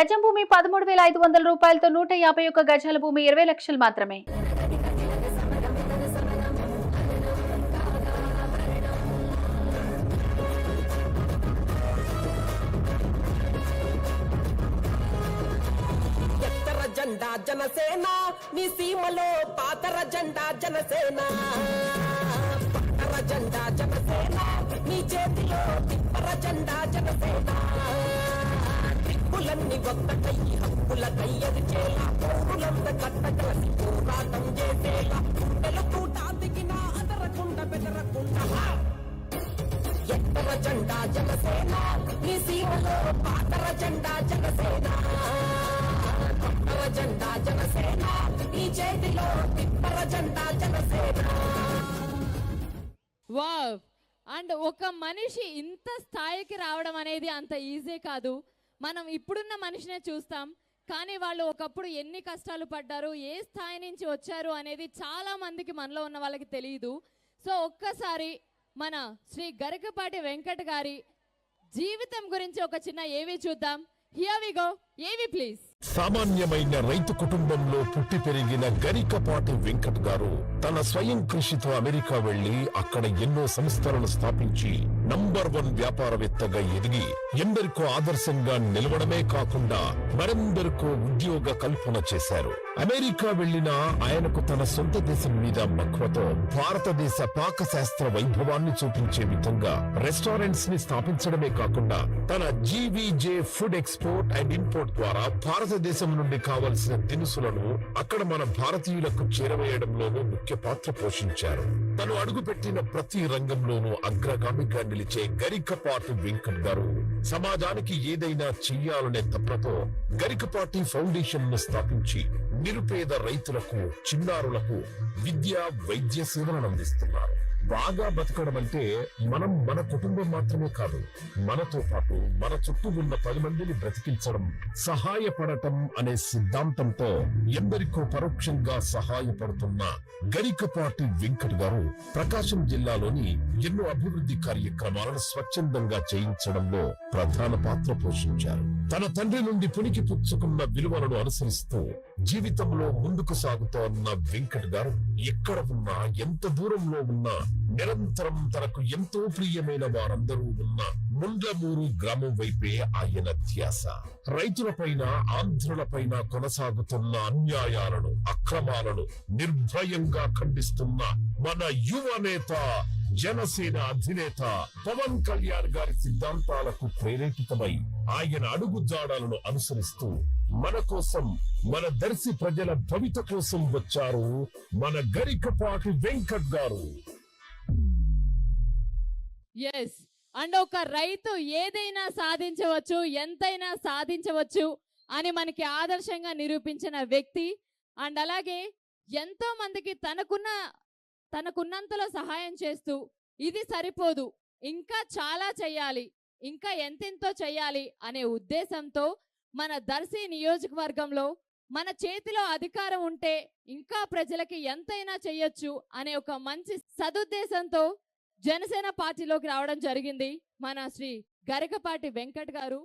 గజం భూమి పదమూడు వేల ఐదు వందల రూపాయలతో నూట యాభై ఒక్క గజాల భూమి ఇరవై లక్షలు మాత్రమే. జెండా జనసేన నీ సీమలో పాతర జెండా జనసేన. పట్టర జెండా జనసేన నీ చేతిలో తిప్పర జెండా జనసేన. దిక్కులన్నీ ఒక్కటయ్యి హక్కుల కయ్యరిచేలా పౌరులంత కట్ట కట్టగలసి పోరాటం చేసేలా. వెలుకూట దిగిన అదరకుండా బెదరకుండా. ఎత్తర జెండా జనసేన నీ సీమలో పాతర జెండా జనసేన. కొత్తర జెండా జనసేన నీ చేతిలో తిప్పర జెండా జనసేన. వావ్. అండ్ ఒక మనిషి ఇంత స్థాయికి రావడం అనేది అంత ఈజీ కాదు. మనం ఇప్పుడున్న మనిషినే చూస్తాం కానీ వాళ్ళు ఒకప్పుడు ఎన్ని కష్టాలు పడ్డారు ఏ స్థాయి నుంచి వచ్చారు అనేది చాలా మందికి మనలో ఉన్న వాళ్ళకి తెలియదు సో ఒక్కసారి మన శ్రీ గరికపాటి వెంకట్ గారి జీవితం గురించి ఒక చిన్న ఏవి చూద్దాం. Here we go A V please సామాన్యమైన రైతు కుటుంబంలో పుట్టి పెరిగిన గరికపాటి వెంకట్ గారు తన స్వయం కృషితో అమెరికా వెళ్ళి అక్కడ ఎన్నో సంస్థలను స్థాపించి నంబర్ వన్ వ్యాపారవేత్తగా ఎదిగి ఎందరికో ఆదర్శంగా నిలవడమే కాకుండా మరెందరికో ఉద్యోగ కల్పన చేశారు. అమెరికా వెళ్ళిన ఆయనకు తన సొంత దేశం మీద మక్కువతో భారతదేశ పాకశాస్త్ర వైభవాన్ని చూపించే విధంగా రెస్టారెంట్స్ని స్థాపించడమే కాకుండా తన G V J food export and import ద్వారా భారత భారతదేశం నుండి కావలసిన దినుసులను అక్కడ మన భారతీయులకు చేరవేయడంలోనూ ముఖ్య పాత్ర పోషించారు. తను అడుగుపెట్టిన ప్రతి రంగంలోనూ అగ్రగామిగా నిలిచే గరికపాటి వెంకట్ గారు సమాజానికి ఏదైనా చెయ్యాలనే తప్పతో గరికపాటి ఫౌండేషన్ను స్థాపించి నిరుపేద రైతులకు చిన్నారులకు విద్య వైద్య సేవలను అందిస్తున్నారు. బాగా బతకడం అంటే మనం మన కుటుంబం మాత్రమే కాదు మనతో పాటు మన చుట్టూ ఉన్న పది మందిని బ్రతికించడం సహాయపడటం అనే సిద్ధాంతంతో ఎందరికో పరోక్షంగా సహాయపడుతున్న గరికపాటి వెంకట్ గారు ప్రకాశం జిల్లాలోని ఎన్నో అభివృద్ధి కార్యక్రమాలను స్వచ్ఛందంగా చేయించడంలో ప్రధాన పాత్ర పోషించారు. తన తండ్రి నుండి పునికి పుచ్చుకున్న విలువలను అనుసరిస్తూ జీవితంలో ముందుకు సాగుతోన్న వెంకట్ గారు ఎక్కడ ఉన్నా ఎంత దూరంలో ఉన్నా నిరంతరం తనకు ఎంతో ప్రియమైన వారందరూ ఉన్న ముండ్లమూరు గ్రామం వైపే ఆయన ధ్యాస. రైతులపైన ఆంధ్రులపైన కొనసాగుతున్న అన్యాయాలను అక్రమాలను నిర్భయంగా ఖండిస్తున్న మన యువ నేత జనసేన అధినేత పవన్ కళ్యాణ్ గారి సిద్ధాంతాలకు ప్రేరేపితమై ఆయన అడుగుజాడలను అనుసరిస్తూ మన కోసం మన దర్శి ప్రజల భవిత కోసం వచ్చారు మన గరికపాటి వెంకట్ గారు. ఎస్ అండ్ ఒక రైతు ఏదైనా సాధించవచ్చు ఎంతైనా సాధించవచ్చు అని మనకి ఆదర్శంగా నిరూపించిన వ్యక్తి. అండ్ అలాగే ఎంతో మందికి తనకున్న తనకున్నంతలో సహాయం చేస్తూ ఇది సరిపోదు. ఇంకా చాలా చెయ్యాలి ఇంకా ఎంతెంతో చెయ్యాలి అనే ఉద్దేశంతో మన దర్శి నియోజకవర్గంలో మన చేతిలో అధికారం ఉంటే ఇంకా ప్రజలకి ఎంతైనా చెయ్యొచ్చు అనే ఒక మంచి సదుద్దేశంతో జనసేన పార్టీలోకి రావడం జరిగింది. మన శ్రీ గరికపాటి వెంకట్ గారు.